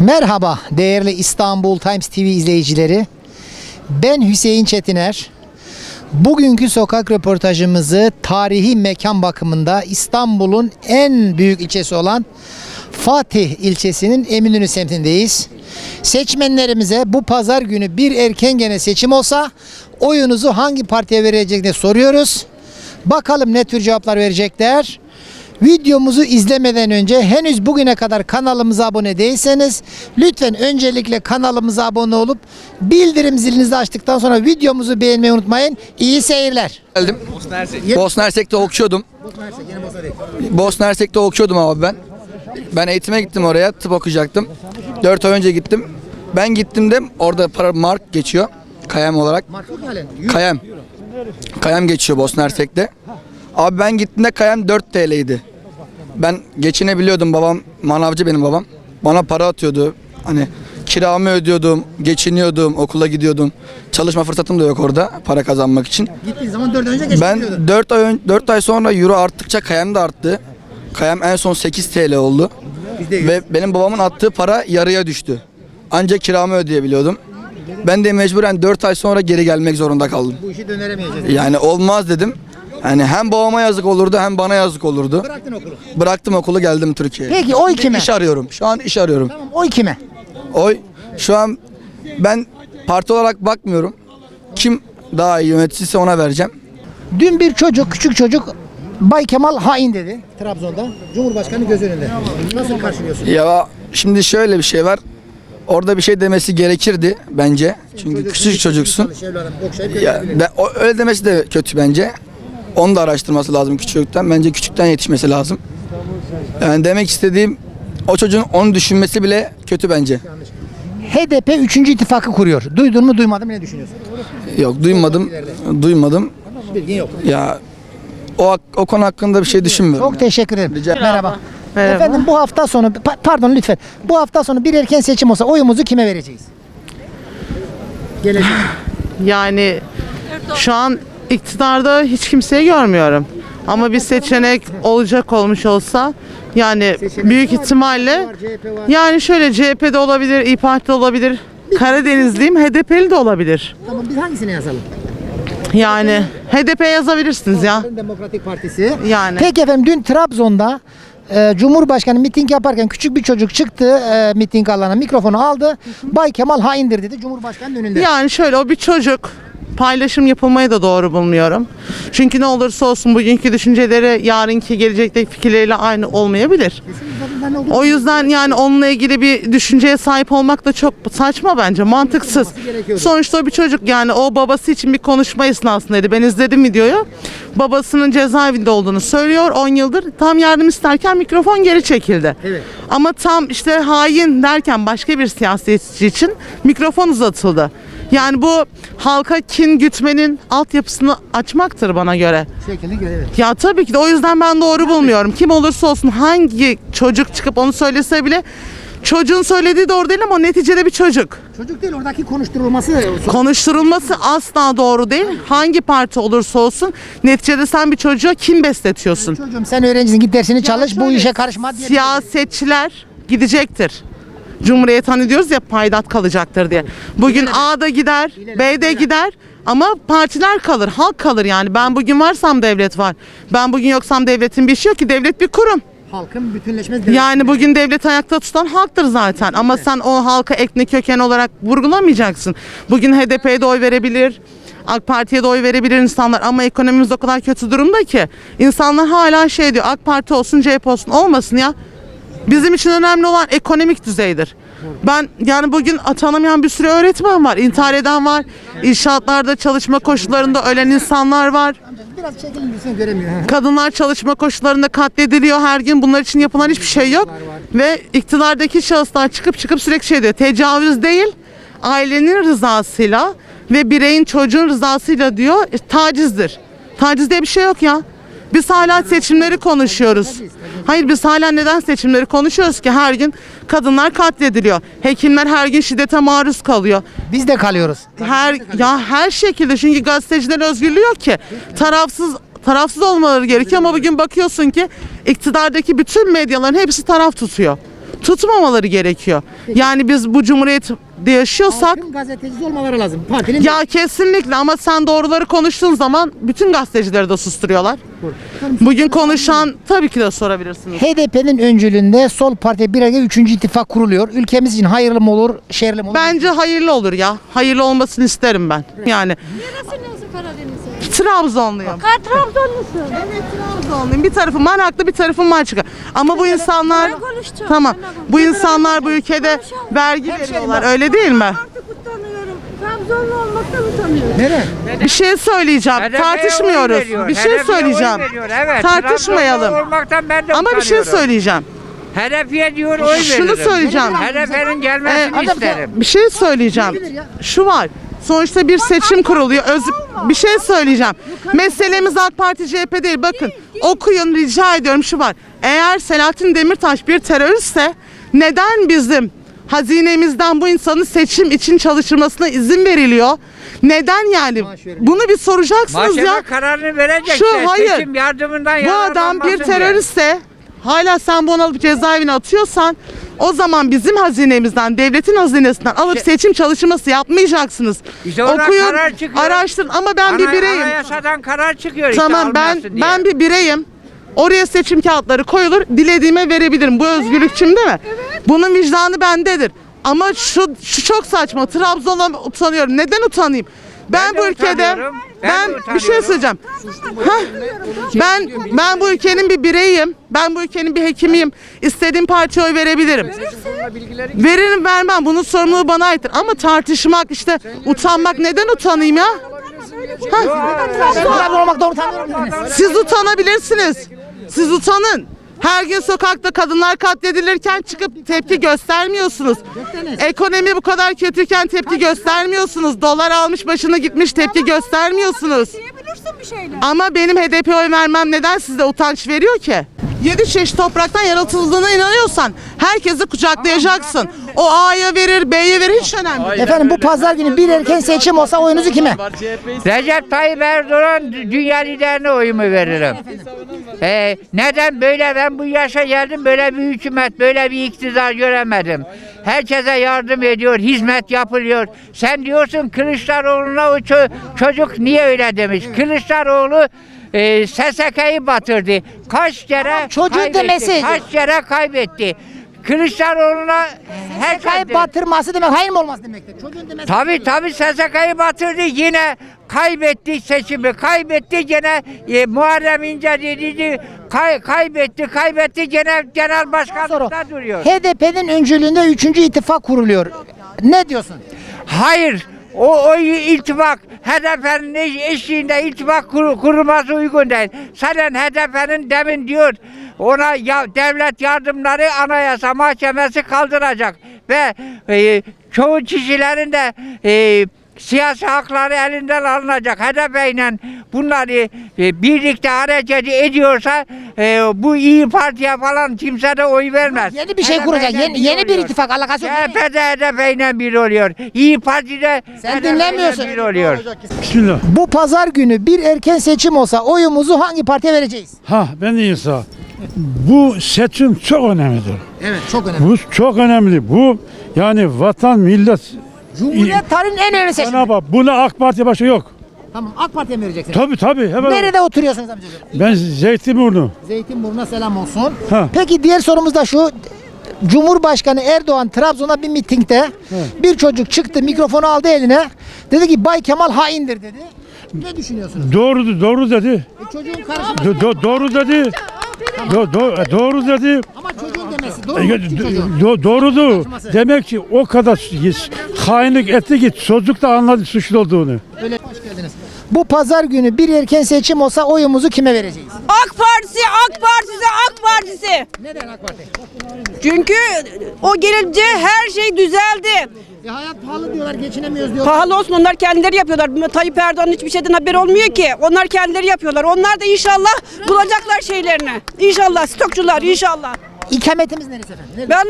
Merhaba değerli İstanbul Times TV izleyicileri. Ben Hüseyin Çetiner. Bugünkü sokak röportajımızı tarihi mekan bakımında İstanbul'un en büyük ilçesi olan Fatih ilçesinin Eminönü semtindeyiz. Seçmenlerimize bu pazar günü bir erken gene seçim olsa oyunuzu hangi partiye vereceklerini soruyoruz. Bakalım ne tür cevaplar verecekler. Videomuzu izlemeden önce henüz bugüne kadar kanalımıza abone değilseniz lütfen öncelikle kanalımıza abone olup bildirim zilinizi açtıktan sonra videomuzu beğenmeyi unutmayın. İyi seyirler. geldim. Bosna Hersek'te okuyordum. Bosna Hersek'te okuyordum abi ben. Ben eğitime gittim oraya. Tıp okuyacaktım. 4 ay önce gittim. Ben gittim de orada para mark geçiyor. Kayam olarak. Kayam. Kayam geçiyor Bosna Hersek'te. Abi ben gittiğimde kayam 4 TL'ydi. Ben geçinebiliyordum babam manavcı benim babam. Bana para atıyordu. Hani kiramı ödüyordum, geçiniyordum, okula gidiyordum. Çalışma fırsatım da yok orada para kazanmak için. Gittiğin zaman 4 önce Ben 4 ay ön- 4 ay sonra euro arttıkça kayam da arttı. Kayam en son 8 TL oldu. Ve benim babamın attığı para yarıya düştü. Ancak kiramı ödeyebiliyordum. Ben de mecburen 4 ay sonra geri gelmek zorunda kaldım. Bu işi döneremeyeceğiz. Yani olmaz dedim. Yani hem babama yazık olurdu hem bana yazık olurdu. Bıraktın okulu. Bıraktım okulu geldim Türkiye'ye. Peki oy kime? İş arıyorum. Şu an iş arıyorum. Tamam oy kime? Oy şu an ben parti olarak bakmıyorum. Kim daha iyi yöneticiyse ona vereceğim. Dün bir çocuk, küçük çocuk Bay Kemal hain dedi Trabzon'da. Cumhurbaşkanı göz önünde. Nasıl karşılıyorsun? Ya şimdi şöyle bir şey var. Orada bir şey demesi gerekirdi bence. Çünkü küçük çocuksun. Ya, ben- o- öyle demesi de kötü bence. Onu da araştırması lazım küçükten. Bence küçükten yetişmesi lazım. Yani demek istediğim o çocuğun onu düşünmesi bile kötü bence. HDP 3. ittifakı kuruyor. Duydun mu duymadın mı ne düşünüyorsun? Yok duymadım. Duymadım. Bilgin yok. Ya o o konu hakkında bir şey düşünmüyorum. Çok teşekkür ederim. Rica- Merhaba. Merhaba. Efendim bu hafta sonu pa- pardon lütfen. Bu hafta sonu bir erken seçim olsa oyumuzu kime vereceğiz? Gelecek. Yani şu an iktidarda hiç kimseyi görmüyorum. Ama bir seçenek olacak olmuş olsa yani büyük ihtimalle yani şöyle CHP'de olabilir, İYİ Parti'de olabilir. Karadenizliyim, HDP'li de olabilir. tamam biz hangisine yazalım? Yani HDP yazabilirsiniz ya. Demokratik Partisi. Yani. Peki efendim dün Trabzon'da e, Cumhurbaşkanı miting yaparken küçük bir çocuk çıktı e, miting alanına mikrofonu aldı. Bay Kemal haindir dedi Cumhurbaşkanı'nın önünde. Yani şöyle o bir çocuk paylaşım yapılmayı da doğru bulmuyorum. Çünkü ne olursa olsun bugünkü düşünceleri yarınki gelecekteki fikirleriyle aynı olmayabilir. O yüzden yani onunla ilgili bir düşünceye sahip olmak da çok saçma bence, mantıksız. Sonuçta o bir çocuk yani o babası için bir konuşma esnasındaydı. Ben izledim videoyu. Babasının cezaevinde olduğunu söylüyor 10 yıldır. Tam yardım isterken mikrofon geri çekildi. Evet. Ama tam işte hain derken başka bir siyasetçi için mikrofon uzatıldı. Yani bu halka kin gütmenin altyapısını açmaktır bana göre. şekilde evet. Ya tabii ki de o yüzden ben doğru bulmuyorum. Kim olursa olsun hangi çocuk çıkıp onu söylese bile çocuğun söylediği doğru değil ama neticede bir çocuk. Çocuk değil oradaki konuşturulması Konuşturulması asla doğru değil. Hangi parti olursa olsun neticede sen bir çocuğa kim besletiyorsun? çocuğum sen öğrencisin git dersini çalış bu işe karışma diye. Siyasetçiler gidecektir. Cumhuriyet hani diyoruz ya paydat kalacaktır diye. Bugün A'da gider, B'de gider ama partiler kalır, halk kalır yani. Ben bugün varsam devlet var. Ben bugün yoksam devletin bir şey yok ki. Devlet bir kurum. Halkın bütünleşmez. Yani bugün devlet ayakta tutan halktır zaten. Ama sen o halka etnik köken olarak vurgulamayacaksın. Bugün HDP'ye de oy verebilir. AK Parti'ye de oy verebilir insanlar ama ekonomimiz o kadar kötü durumda ki insanlar hala şey diyor AK Parti olsun CHP olsun olmasın ya. Bizim için önemli olan ekonomik düzeydir. Ben yani bugün atanamayan bir sürü öğretmen var, intihar eden var, inşaatlarda çalışma koşullarında ölen insanlar var. Biraz çekilinirsin göremiyor. Kadınlar çalışma koşullarında katlediliyor her gün. Bunlar için yapılan hiçbir şey yok. Ve iktidardaki şahıslar çıkıp çıkıp sürekli şey diyor. Tecavüz değil, ailenin rızasıyla ve bireyin çocuğun rızasıyla diyor e, tacizdir. Taciz diye bir şey yok ya. Biz hala seçimleri konuşuyoruz. Hayır biz hala neden seçimleri konuşuyoruz ki her gün kadınlar katlediliyor. Hekimler her gün şiddete maruz kalıyor. Biz de kalıyoruz. Her ya her şekilde çünkü gazetecilerin özgürlüğü yok ki. Tarafsız tarafsız olmaları gerekiyor ama bugün bakıyorsun ki iktidardaki bütün medyaların hepsi taraf tutuyor. tutmamaları gerekiyor. Yani biz bu cumhuriyette yaşıyorsak Halkın gazetecisi olmaları lazım. Partinin ya kesinlikle ama sen doğruları konuştuğun zaman bütün gazetecileri de susturuyorlar. Bugün konuşan tabii ki de sorabilirsiniz. HDP'nin öncülüğünde Sol Parti bir araya 3. ittifak kuruluyor. Ülkemiz için hayırlı mı olur, şerli mi olur? Bence hayırlı olur ya. Hayırlı olmasını isterim ben. Yani Neresiniz Karadeniz'e? Trabzonluyum. Kar Trabzonlusun. Evet Trabzonluyum. Bir tarafım Manaklı bir tarafım Mançıka. Ama bu insanlar Ben konuşacağım, tamam. ben konuşacağım. Bu insanlar bu ülkede Konuşalım. vergi veriyorlar. Öyle değil mi? Artık utanıyorum. Trabzonlu olmaktan utanıyorum. Neden? Bir şey söyleyeceğim. HDP'ye oy Tartışmıyoruz. Bir şey HDP'ye oy söyleyeceğim. veriyor, Evet. Tartışmayalım. Olmaktan ben de Ama bir şey utanıyorum. söyleyeceğim. HDP'ye diyor oy Şunu veririm. söyleyeceğim. HDP'nin gelmesini Ee, isterim. Bir şey söyleyeceğim. Şu var. Sonuçta bir seçim kuruluyor. Öz bir şey söyleyeceğim. Meselemiz AK Parti CHP değil. Bakın okuyun rica ediyorum şu var. Eğer Selahattin Demirtaş bir teröristse neden bizim hazinemizden bu insanın seçim için çalışılmasına izin veriliyor? Neden yani? Bunu bir soracaksınız Mahkeme ya. kararını verecek. Şu, hayır. Seçim yardımından Bu adam bir diye. teröristse hala sen bunu alıp cezaevine atıyorsan o zaman bizim hazinemizden, devletin hazinesinden alıp İşte- seçim çalışması yapmayacaksınız. İşte oradan Okuyun, karar çıkıyor. araştırın ama ben bir Ana- bireyim. Anayasadan karar çıkıyor işte Tamam ben diye. ben bir bireyim. Oraya seçim kağıtları koyulur, dilediğime verebilirim. Bu özgürlükçüm değil mi? Bunun vicdanı bendedir. Ama şu, şu çok saçma. Trabzon'a utanıyorum. Neden utanayım? Ben, bu ülkede. Ben bir şey söyleyeceğim. Hah, ben ben bu ülkenin bir bireyiyim. Ben bu ülkenin bir hekimiyim. İstediğim partiye oy verebilirim. Veririm vermem. Bunun sorumluluğu bana aittir. Ama tartışmak işte utanmak neden utanayım ya? Hah. Siz utanabilirsiniz. Siz utanın. Her gün sokakta kadınlar katledilirken çıkıp tepki göstermiyorsunuz. Ekonomi bu kadar kötüyken tepki göstermiyorsunuz. Dolar almış başını gitmiş tepki göstermiyorsunuz. Diyebilirsin bir şeyler. Ama benim HDP oy vermem neden size utanç veriyor ki? Yedi çeşit topraktan yaratıldığına inanıyorsan herkesi kucaklayacaksın. O A'ya verir, B'ye verir hiç önemli değil. Efendim bu pazar günü bir erken seçim olsa oyunuzu kime? Recep Tayyip Erdoğan dünya liderine oyumu veririm. Ee, neden böyle ben bu yaşa geldim böyle bir hükümet böyle bir iktidar göremedim. Herkese yardım ediyor, hizmet yapılıyor. Sen diyorsun Kılıçdaroğlu'na o ço- çocuk niye öyle demiş. Kılıçdaroğlu e, SSK'yı batırdı. Kaç kere çocuğun kaybetti, demesi- Kaç kere kaybetti. Kılıçdaroğlu'na her Kayıp batırması demek hayır mı olmaz demektir. Çocuğun demesi. Tabii tabii SSK'yı batırdı yine kaybetti seçimi kaybetti gene e, Muharrem İnce dedi kay, kaybetti kaybetti gene genel Soru. başkanlıkta duruyor. HDP'nin öncülüğünde 3. ittifak kuruluyor. Ne diyorsun? Hayır o, o iltifak HDP'nin eş- eşliğinde iltifak kur, kurulması uygun değil. Zaten HDP'nin demin diyor ona ya, devlet yardımları anayasa mahkemesi kaldıracak ve e, çoğu kişilerin de e, siyasi hakları elinden alınacak. HDP ile bunları e, birlikte hareket ediyorsa e, bu iyi Parti'ye falan kimse de oy vermez. Yeni bir şey HDP kuracak. Yeni, bir yeni bir oluyor. ittifak alakası yok. CHP de HDP ile bir oluyor. İyi Parti de Sen HDP dinlemiyorsun. bir oluyor. Bismillah. Bu pazar günü bir erken seçim olsa oyumuzu hangi partiye vereceğiz? Ha ben de insan. Bu seçim çok önemlidir. Evet çok önemli. Bu çok önemli. Bu yani vatan millet Cumhuriyet tarihinin en önemli seçimi. Bak buna AK Parti başı yok. Tamam AK Parti'ye mi vereceksiniz? Tabi tabi. Hemen. Nerede oturuyorsunuz amcacığım? Ben Zeytinburnu. Zeytinburnu'na selam olsun. Ha. Peki diğer sorumuz da şu. Cumhurbaşkanı Erdoğan Trabzon'da bir mitingde bir çocuk çıktı mikrofonu aldı eline. Dedi ki Bay Kemal haindir dedi. Ne düşünüyorsunuz? Doğru doğru dedi. E, çocuğun karışması Do- do- doğru dedi. Do- do- doğru dedi. ama çocuğun demesi doğru E, mu? Kim do- doğrudu. Demek ki o kadar hainlik etti ki çocuk da anladı suçlu olduğunu. Öyle hoş geldiniz. Bu pazar günü bir erken seçim olsa oyumuzu kime vereceğiz? AK Partisi, AK Partisi, AK Partisi. Neden AK Parti? Çünkü o gelince her şey düzeldi. E, hayat pahalı diyorlar, geçinemiyoruz diyorlar. Pahalı olsun onlar kendileri yapıyorlar. Tayyip Erdoğan'ın hiçbir şeyden haberi olmuyor ki. Onlar kendileri yapıyorlar. Onlar da inşallah bulacaklar şeylerini. İnşallah stokçular inşallah. İkametimiz neresi efendim? Nerede? Ben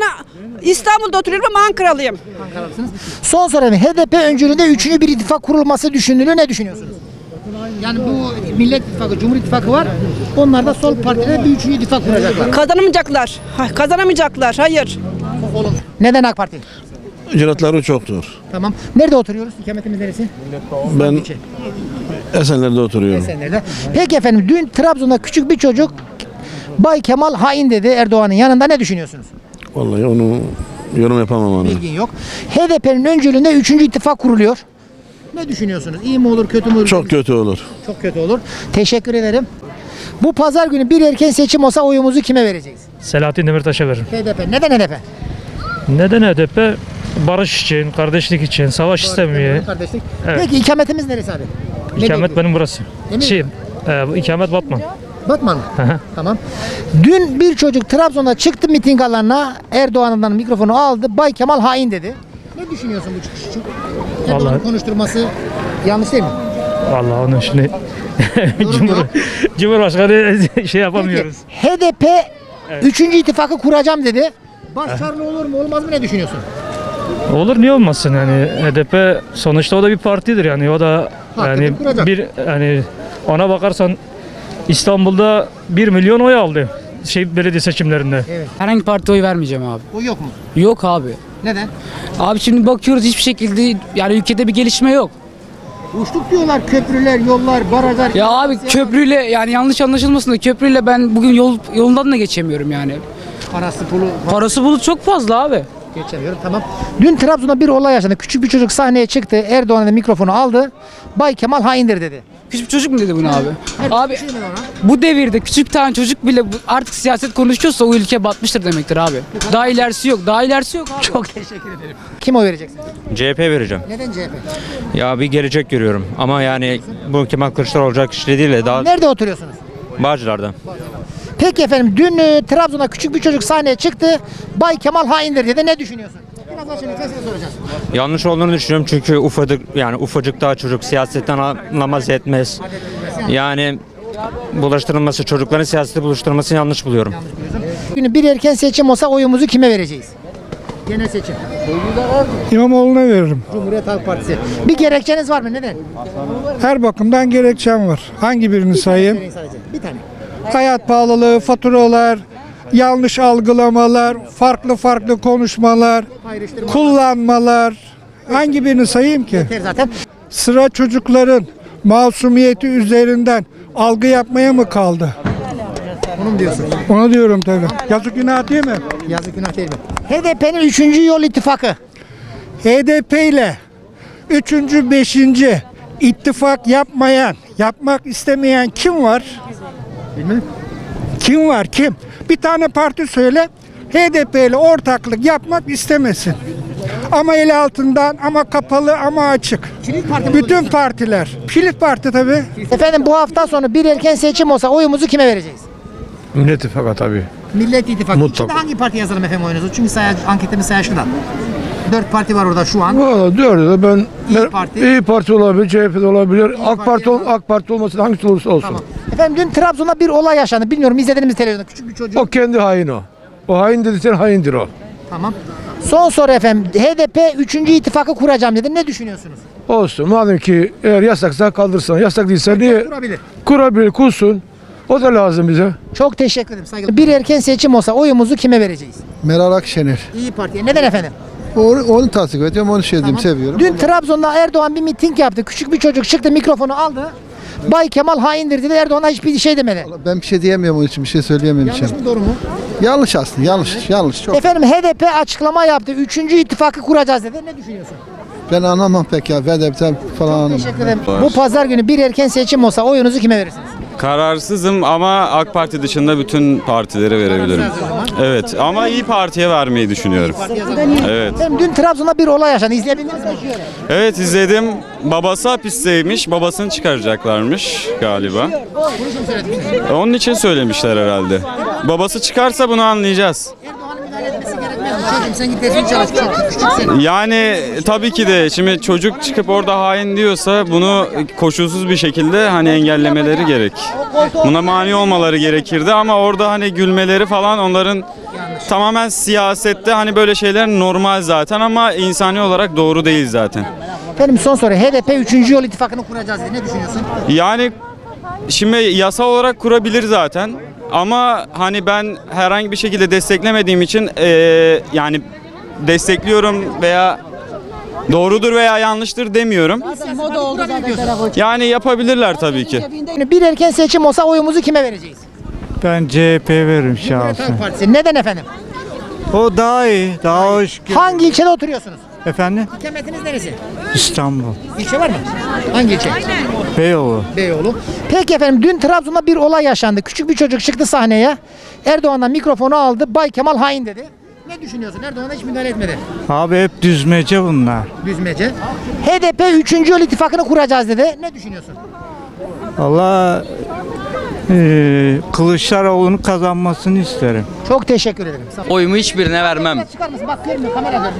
İstanbul'da oturuyorum ama Ankaralıyım. Ankara'lısınız. Son soru efendim. HDP öncülüğünde üçüncü bir ittifak kurulması düşünülüyor. Ne düşünüyorsunuz? Yani bu Millet İttifakı, Cumhur İttifakı var. Onlar da sol partiler bir üçüncü ittifak kuracaklar. Kazanamayacaklar. Ha, Kazanamayacaklar. Hayır. Neden AK Parti? Ücretleri çoktur. Tamam. Nerede oturuyoruz? İkametimiz neresi? Ben. Esenler'de oturuyorum. Esenler'de. Peki efendim dün Trabzon'da küçük bir çocuk Bay Kemal hain dedi Erdoğan'ın yanında ne düşünüyorsunuz? Vallahi onu yorum yapamam onu. Bilgin yok. HDP'nin öncülüğünde 3. ittifak kuruluyor. Ne düşünüyorsunuz? İyi mi olur, kötü mü olur? Çok kötü olur. Çok kötü olur. Teşekkür ederim. Bu pazar günü bir erken seçim olsa oyumuzu kime vereceğiz? Selahattin Demirtaş'a veririm. HDP. Neden HDP? Neden HDP? Barış için, kardeşlik için, savaş istemiyor. Kardeşlik. Evet. Peki ikametimiz neresi abi? Ne İkamet bekliyor? benim burası. Emin Şey, e, bu ikamet Batman. Batman mı? Hı hı. tamam. Dün bir çocuk Trabzon'da çıktı miting alanına Erdoğan'dan mikrofonu aldı. Bay Kemal hain dedi. Ne düşünüyorsun bu çıkış için? Erdoğan'ın Vallahi- konuşturması yanlış değil mi? Vallahi onun şimdi Cumhur, Cumhurbaşkanı şey yapamıyoruz. HDP 3. ittifakı kuracağım dedi. Başarılı olur mu olmaz mı ne düşünüyorsun? Olur niye olmasın yani HDP sonuçta o da bir partidir yani o da Hakikaten yani kuracak. bir yani ona bakarsan İstanbul'da 1 milyon oy aldı şey belediye seçimlerinde. Herhangi partiye oy vermeyeceğim abi. O yok mu? Yok abi. Neden? Abi şimdi bakıyoruz hiçbir şekilde yani ülkede bir gelişme yok. Uçtuk diyorlar köprüler, yollar, barajlar. Ya abi köprüyle yani yanlış anlaşılmasın da köprüyle ben bugün yol yolundan da geçemiyorum yani. Parası pulu Parası bulut çok fazla abi. geçemiyorum tamam. Dün Trabzon'da bir olay yaşandı. Küçük bir çocuk sahneye çıktı. Erdoğan'a da mikrofonu aldı. Bay Kemal haindir dedi. Küçük çocuk mu dedi bunu abi? Abi Şey bu devirde küçük bir tane çocuk bile bu- artık siyaset konuşuyorsa o ülke batmıştır demektir abi. Daha ilerisi yok. Daha ilerisi yok abi. Çok teşekkür ederim. Kim oy vereceksin? CHP vereceğim. Neden CHP? Ya bir gelecek görüyorum. Ama yani bu Kemal Kılıçdaroğlu olacak kişi değil de daha Nerede oturuyorsunuz? Bağcılar'da. Peki efendim dün e, Trabzon'da küçük bir çocuk sahneye çıktı. Bay Kemal haindir dedi. Ne düşünüyorsun? Yanlış olduğunu düşünüyorum çünkü ufacık yani ufacık daha çocuk siyasetten anlamaz etmez. Yani bulaştırılması, çocukların siyasete buluşturulması yanlış buluyorum. Günü bir erken seçim olsa oyumuzu kime vereceğiz? Genel seçim. İmamoğlu'na veririm. Cumhuriyet Halk Partisi. Bir gerekçeniz var mı? Neden? Her bakımdan gerekçem var. Hangi birini sayayım? Bir tane. Hayat pahalılığı, faturalar, yanlış algılamalar, farklı farklı konuşmalar, kullanmalar. Hangi birini sayayım ki? Zaten. Sıra çocukların masumiyeti üzerinden algı yapmaya mı kaldı? Onu mu diyorsun? Onu diyorum tabii. Yazık günah değil mi? Yazık günah değil mi? HDP'nin 3. yol ittifakı. HDP ile 3. 5. ittifak yapmayan, yapmak istemeyen kim var? Bilmem. Kim var kim? Bir tane parti söyle HDP ile ortaklık yapmak istemesin. Ama el altından ama kapalı ama açık. Kilit parti mi Bütün partiler. Kilit parti tabii. Efendim bu hafta sonu bir erken seçim olsa oyumuzu kime vereceğiz? Millet İttifakı tabii. Millet İttifakı. Mutlaka. İçinde hangi parti yazalım efendim oyunuzu? Çünkü sayı, anketimiz sayaçlı da. Dört parti var orada şu an. Valla diyor da ben İYİ Parti. İyi Parti olabilir, CHP de olabilir. AK Parti Parti ol- AK Parti olmasın hangisi olursa olsun. Tamam. Efendim dün Trabzon'da bir olay yaşandı. Bilmiyorum izlediniz mi televizyonda? Küçük bir çocuk. O kendi hain o. O hain dediysen haindir o. Tamam. Son soru efendim. HDP 3. ittifakı kuracağım dedi. Ne düşünüyorsunuz? Olsun. Madem ki eğer yasaksa kaldırsın. Yasak değilse niye Kurabilir. kurabilir, kursun. O da lazım bize. Çok teşekkür ederim. Saygılar. Bir erken seçim olsa oyumuzu kime vereceğiz? Meral Akşener. İyi Parti'ye. Neden efendim? Onu, onu tasdik ediyorum, onu şey Tamam. seviyorum. Dün Trabzon'da Erdoğan bir miting yaptı. Küçük bir çocuk çıktı mikrofonu aldı. Bay Kemal haindir dedi. Erdoğan'a hiçbir şey demedi. Ben bir şey diyemiyorum onun için, bir şey söyleyemiyorum Yanlış mı doğru mu? Yanlış aslında, yanlış, yanlış. Çok. Efendim HDP açıklama yaptı. Üçüncü ittifakı kuracağız dedi. Ne düşünüyorsun? Ben anlamam pek ya, ben de falan anlamam. Teşekkür ederim. Bu pazar günü bir erken seçim olsa oyunuzu kime verirsiniz? Kararsızım ama AK Parti dışında bütün partilere verebilirim. Evet ama İyi Parti'ye vermeyi düşünüyorum. Evet. Dün Trabzon'da bir olay yaşandı. İzleyebildiniz mi? Evet izledim. Babası hapisteymiş. Babasını çıkaracaklarmış galiba. Onun için söylemişler herhalde. Babası çıkarsa bunu anlayacağız. Erdoğan'ın müdahale etmesi gerekmez mi? Çocuğum sen git dersini çalış. Çok küçüksen. Yani tabii ki de şimdi çocuk çıkıp orada hain diyorsa bunu koşulsuz bir şekilde hani engellemeleri gerek. Buna mani olmaları gerekirdi ama orada hani gülmeleri falan onların tamamen siyasette hani böyle şeyler normal zaten ama insani olarak doğru değil zaten. Efendim son soru. HDP 3. Yol İttifakı'nı kuracağız diye ne düşünüyorsun? Yani şimdi yasa olarak kurabilir zaten. Ama hani ben herhangi bir şekilde desteklemediğim için eee, yani destekliyorum veya doğrudur veya yanlıştır demiyorum. Yani yapabilirler tabii ki. Bir erken seçim olsa oyumuzu kime vereceğiz? Ben CHP veririm Cumhuriyet Halk Partisi. Neden efendim? O daha iyi, daha hoş. Hangi ilçede oturuyorsunuz? Efendim? İkametiniz neresi? İstanbul. İlçe var mı? Hangi ilçe? Beyoğlu. Beyoğlu. Peki efendim dün Trabzon'da bir olay yaşandı. Küçük bir çocuk çıktı sahneye. Erdoğan'dan mikrofonu aldı. Bay Kemal hain dedi. Ne düşünüyorsun? Erdoğan'a hiç müdahale etmedi. Abi hep düzmece bunlar. Düzmece. HDP 3. Yol İttifakı'nı kuracağız dedi. Ne düşünüyorsun? Valla eee Kılıçdaroğlu'nun kazanmasını isterim. Çok teşekkür ederim. Sağ ol. Oyumu hiçbirine vermem. Çıkar mısın? Bak görmüyor kamera görmüyor.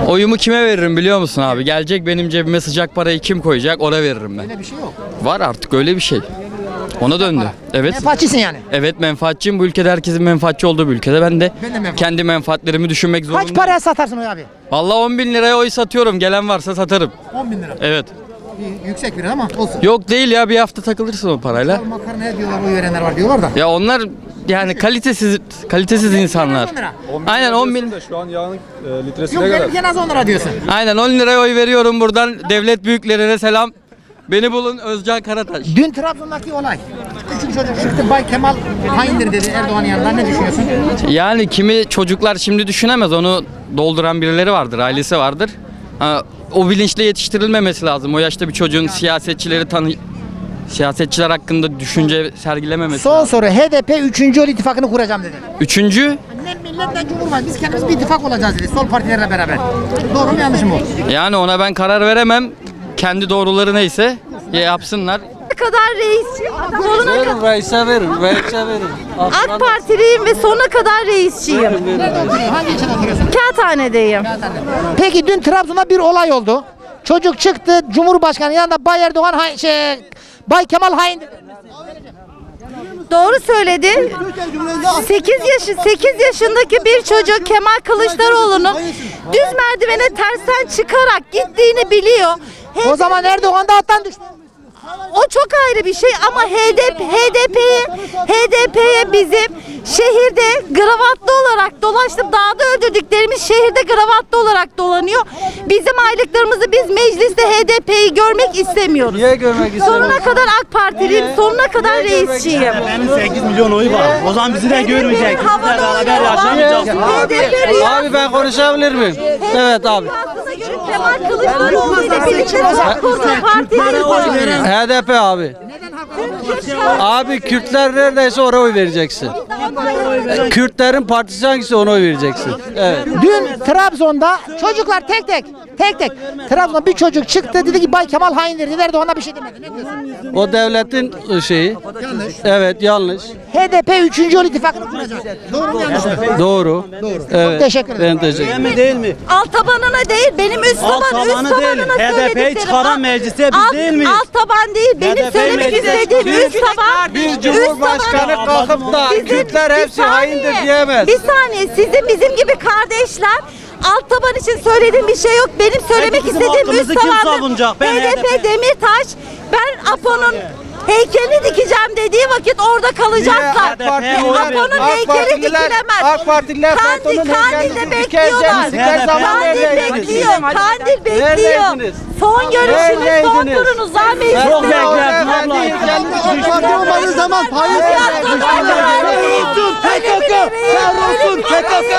Bak. Oyumu kime veririm biliyor musun abi? Gelecek benim cebime sıcak parayı kim koyacak ona veririm ben. Öyle bir şey yok. Var artık öyle bir şey. Ona döndü. Evet. Menfaatçisin yani. Evet menfaatçiyim. Bu ülkede herkesin menfaatçi olduğu bir ülkede. Ben de Ben de menfaat- kendi menfaatlerimi düşünmek zorundayım. Kaç paraya satarsın abi? Vallahi 10 bin liraya oy satıyorum. Gelen varsa satarım. 10 bin lira. Evet. Bir yüksek bir ama olsun. Yok değil ya bir hafta takılırsın o parayla. Makarnaya diyorlar oy verenler var diyorlar da. Ya onlar yani kalitesiz kalitesiz insanlar. 10 lira. Aynen 10 bin. Şu an yağın Yok benimki en az 10 lira diyorsun. Aynen 10 liraya oy veriyorum buradan devlet büyüklerine selam. Beni bulun Özcan Karataş. Dün Trabzon'daki olay. Küçük çocuk çıktı Bay Kemal haindir dedi Erdoğan'ın yanında. Ne düşünüyorsun? Yani kimi çocuklar şimdi düşünemez onu dolduran birileri vardır, ailesi vardır. Ha, o bilinçle yetiştirilmemesi lazım. O yaşta bir çocuğun siyasetçileri tanı siyasetçiler hakkında düşünce sergilememesi Son lazım. soru. HDP 3. Yol İttifakı'nı kuracağım dedi. Üçüncü, Ne millet ne cumhurbaşkanı. Biz kendimiz bir ittifak olacağız dedi. Sol partilerle beraber. Doğru mu yanlış mı bu? yani ona ben karar veremem. Kendi doğruları neyse ya yapsınlar. Kadar reisçi. Sonuna kadar. Reis'e verin, reis'e verin. AK Partiliyim ve sonuna kadar reisçiyim. Hangi ilçede oturuyorsun? Kağıthane'deyim. Peki dün Trabzon'da bir olay oldu. Çocuk çıktı Cumhurbaşkanı yanında Bay Erdoğan hain, şey, Bay Kemal dedi. Doğru söyledi. 8 yaşı 8 yaşındaki bir çocuk Kemal Kılıçdaroğlu'nun düz merdivene tersten çıkarak gittiğini biliyor. O zaman Erdoğan da attan düştü. O çok ayrı bir şey ama HDP HDP'ye HDP'ye bizim şehirde gravatlı olarak dolaştıp dağda öldürdüklerimiz şehirde gravatlı olarak dolanıyor. Bizim aylıklarımızı biz mecliste HDP'yi görmek istemiyoruz. Niye görmek Sonuna kadar AK Partiliyim, sonuna kadar reisçiyim. 8 milyon oyu var. O zaman bizi de görmeyecek. Havada beraber yaşamayacağız. Rüyası- Abi ben konuşabilir miyim? Evet abi. Kemal Kılıçdaroğlu ile birlikte kurduğu partiyi HDP abi. Abi Kürtler neredeyse oraya oy vereceksin. Kürtlerin partisi hangisi ona oy vereceksin. Evet. Dün Trabzon'da çocuklar tek tek tek tek Trabzon'da bir çocuk çıktı dedi ki Bay Kemal haindir dedi Erdoğan'a bir şey demedi. Ne diyorsun? O devletin şeyi. Yanlış. Evet yanlış. HDP 3. Yol İttifakı'nı kuracak. Doğru mu yanlış mı? Doğru. Doğru. Evet. Teşekkür ederim. Ben teşekkür ederim. mi değil mi? Alt tabanına değil benim üst taban Alt üst tabanı değil. tabanına HDP'yi söylediklerim. çıkaran Alt- meclise biz alt- değil miyiz? Alt taban değil benim HDP söylemek meclise istediğim üst taban. Bir üst cumhurbaşkanı taban- kalkıp da Sizin- Kürtler bir hepsi saniye, haindir diyemez. Bir saniye sizin bizim gibi kardeşler alt taban için söylediğim bir şey yok. Benim söylemek bizim istediğim hakkımızı üst kim tabandır. savunacak? Ben HDP HDP. Demirtaş ben Apo'nun heykelini dikeceğim dediği vakit orada kalacaklar. AK Apo'nun AK heykeli dikilemez. AK Partililer Kandil, Kandil'de bekliyorlar. Kandil bekliyor. Kandil bekliyor. Son görüşünüz, son. Daha mecliste. Çok beklersin abla. Parti olmadığı zaman Kahrolsun PKK! Kahrolsun PKK!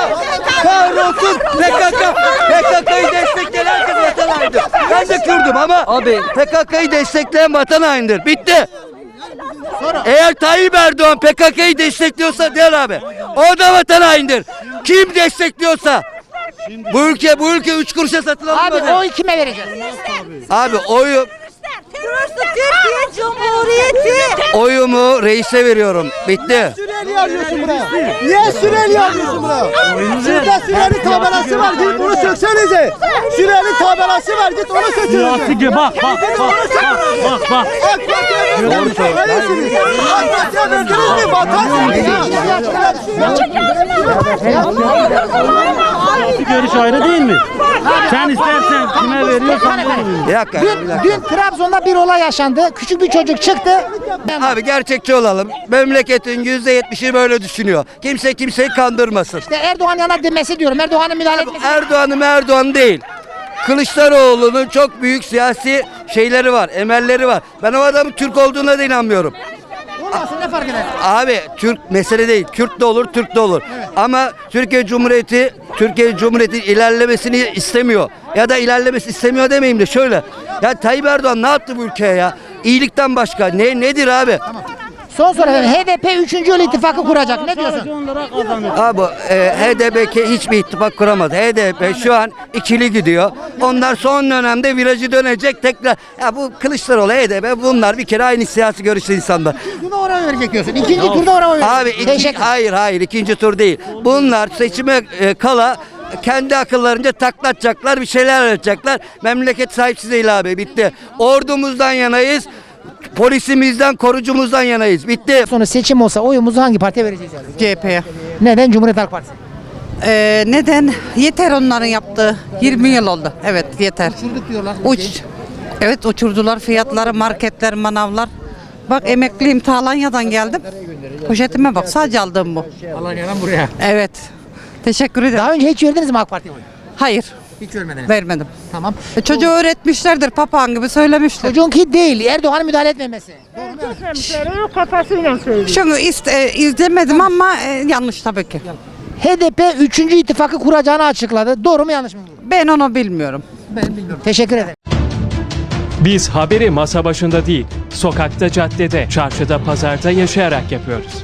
Kahrolsun PKK! PKK'yı destekleyen herkes vatan hainidir. Ben de Kürdüm ama abi PKK'yı destekleyen vatan hainidir. Bitti. Eğer Tayyip Erdoğan PKK'yı destekliyorsa der abi. O da vatan hainidir. Kim destekliyorsa bu ülke bu ülke üç kuruşa Abi satılamadı. oy kime vereceğiz? Abi oyu Burası Türkiye Cumhuriyeti. oyumu reise veriyorum. Bitti. Süreli arıyorsun buraya? Niye Süreli arıyorsun buraya? Şurada Süreli tabelası var git bunu söksenize. Süreli tabelası var git onu söksenize. Siyasi bak bak bak bak bak bak. AK Parti'ye Doğru söylüyor. Görüş ayrı değil mi? Sen istersen kime veriyorsan bir dakika. dün Trabzon'da bir olay yaşandı. Küçük bir çocuk çıktı. Abi gerçekçi olalım. Memleketin yüzde yetmişi böyle düşünüyor. Kimse kimseyi kandırmasın. İşte Erdoğan yana demesi diyorum. Erdoğan'ın müdahale etmesi. Erdoğan'ım Erdoğan değil. Kılıçdaroğlu'nun çok büyük siyasi şeyleri var, emelleri var. Ben o adamın Türk olduğuna da inanmıyorum. Olmasın ne fark eder? Abi Türk mesele değil. Kürt de olur, Türk de olur. Ama Türkiye Cumhuriyeti Türkiye Cumhuriyeti ilerlemesini istemiyor. Ya da ilerlemesi istemiyor demeyeyim de şöyle. Ya Tayyip Erdoğan ne yaptı bu ülkeye ya? İyilikten başka ne nedir abi? Son soru efendim. HDP 3. yol ittifakı kuracak. Ne diyorsun? Abi e, HDP ki hiçbir ittifak kuramaz. HDP şu an ikili gidiyor. Onlar son dönemde virajı dönecek tekrar. Ya bu Kılıçdaroğlu HDP bunlar bir kere aynı siyasi görüşlü insanlar. Turda oraya verecek diyorsun. İkinci turda oraya verecek. Abi iki, Teşekkür. hayır hayır ikinci tur değil. Bunlar seçime e, kala kendi akıllarınca taklatacaklar bir şeyler yapacaklar. Memleket sahipsiz değil abi bitti. Ordumuzdan yanayız. Polisimizden, korucumuzdan yanayız. Bitti. Sonra seçim olsa oyumuzu hangi partiye vereceğiz? yani? CHP'ye. Neden? Cumhuriyet Halk Partisi. Ee, neden? Yeter onların yaptığı. 20 yıl oldu. Evet yeter. Uçurduk diyorlar. Uç. Evet uçurdular fiyatları, marketler, manavlar. Bak emekliyim ta Alanya'dan geldim. Poşetime bak sadece aldığım bu. Alanya'dan buraya. Evet. Teşekkür ederim. Daha önce hiç verdiniz mi AK Parti'ye oy? Hayır Hiç vermediniz. vermedim. Tamam. E, Çocuğu öğretmişlerdir papağan gibi söylemişler. Çocuğunki değil. Erdoğan'ın müdahale etmemesi. Şunu ist, e, izlemedim ama e, yanlış tabii ki. HDP 3. ittifakı kuracağını açıkladı. Doğru mu yanlış mı? Ben onu bilmiyorum. Ben bilmiyorum. Teşekkür ederim. Biz haberi masa başında değil, sokakta, caddede, çarşıda, pazarda yaşayarak yapıyoruz.